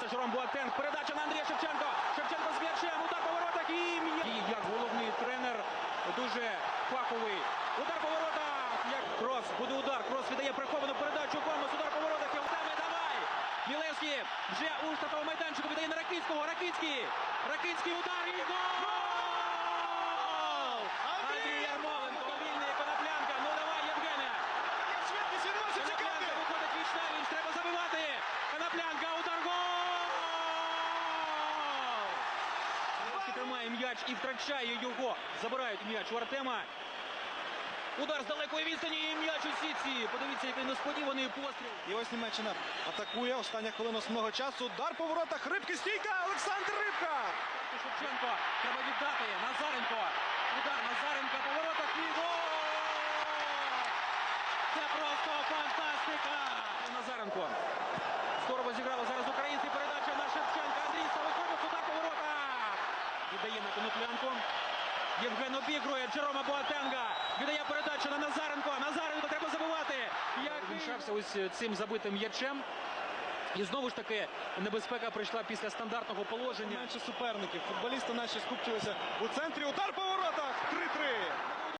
Це Жером Буатенг. Передача на Андрія Шевченко. Шевченко з м'ячем. Удар по воротах і І як головний тренер дуже фаховий. Удар по воротах. Як крос. Буде удар. Крос віддає приховану передачу. Комос. Удар по воротах. Тебе давай. Мілевський вже у штрафному майданчику віддає на Ракицького. Ракицький. Ракицький удар і гол! Ну. Швидкість він може чекати. виходить віч на віч, треба забивати. Левський тримає м'яч і втрачає його. Забирають м'яч у Артема. Удар з далекої відстані і м'яч у сітці. Подивіться, який несподіваний постріл. І ось Німеччина атакує. Остання хвилина основного часу. Удар по воротах. Рибки стійка. Олександр Рибка. Шевченко треба віддати. Назаренко. Удар Назаренко по воротах і гол! Це просто фантастика! Назаренко. Здорово зіграли зараз українці. Передача на Шевченка. Андрій Савикович. Удар по воротах. Віддає на коноплянку. Євген обігрує Джерома Боатенга. Віддає передачу на Назаренко. Назаренко треба забивати. Як віншався ось цим забитим м'ячем. І знову ж таки небезпека прийшла після стандартного положення. Менше суперників. Футболісти наші скупчилися у центрі. Удар по воротах. 3-3.